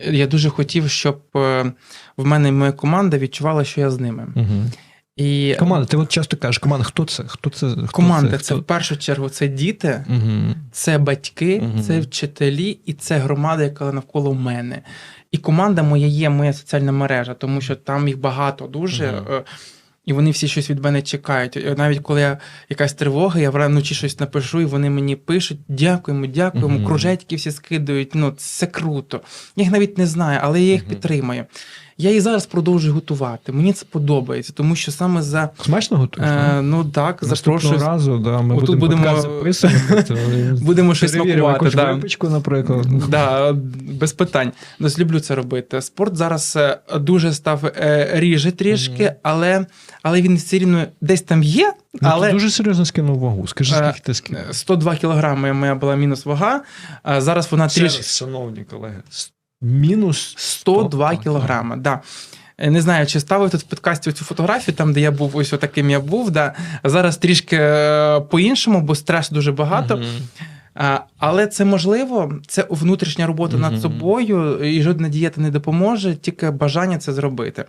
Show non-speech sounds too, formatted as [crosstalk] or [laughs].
Я дуже хотів, щоб е, в мене моя команда відчувала, що я з ними. Угу. І Команда, ти от часто кажеш, команда, хто це? Хто це? Хто команда це, це в першу чергу це діти, Угу. це батьки, угу. це вчителі і це громада, яка навколо мене. І команда моя є моя соціальна мережа, тому що там їх багато дуже. Мгм. І вони всі щось від мене чекають. І Навіть коли я якась тривога, я вночі щось напишу, і вони мені пишуть: дякуємо, дякуємо. Мгм. Кружечки всі скидують. Ну, це круто. Я їх навіть не знаю, але я їх Мгм. підтримую. Я і зараз продовжую готувати. Мені це подобається, тому що саме за Смачно готуєш? е, ну так, запрошую. разу, да, ми Отут будемо, будемо- записувати. [laughs] Будемо щось смакувати. Да. випічку, наприклад. Да, без питань. Ну, люблю це робити. Спорт зараз е, дуже став е, ріже трішки, але, але він все рівно десь там є. Ну, Але ти дуже серйозно скинув вагу. Скажи, Е, скільки ти скинув? 102 кілограми моя була мінус вага. а Зараз вона трішки шановні колеги. Мінус 102 102 кілограми. Да. Е, Не знаю, чи ставив тут в подкасті цю фотографію, там, де я був, ось таким я був. Да. Зараз трішки е, по-іншому, бо стресу дуже багато. Мгм. А, Але це можливо, це внутрішня робота Мгм. над собою, і жодна дієта не допоможе, тільки бажання це зробити.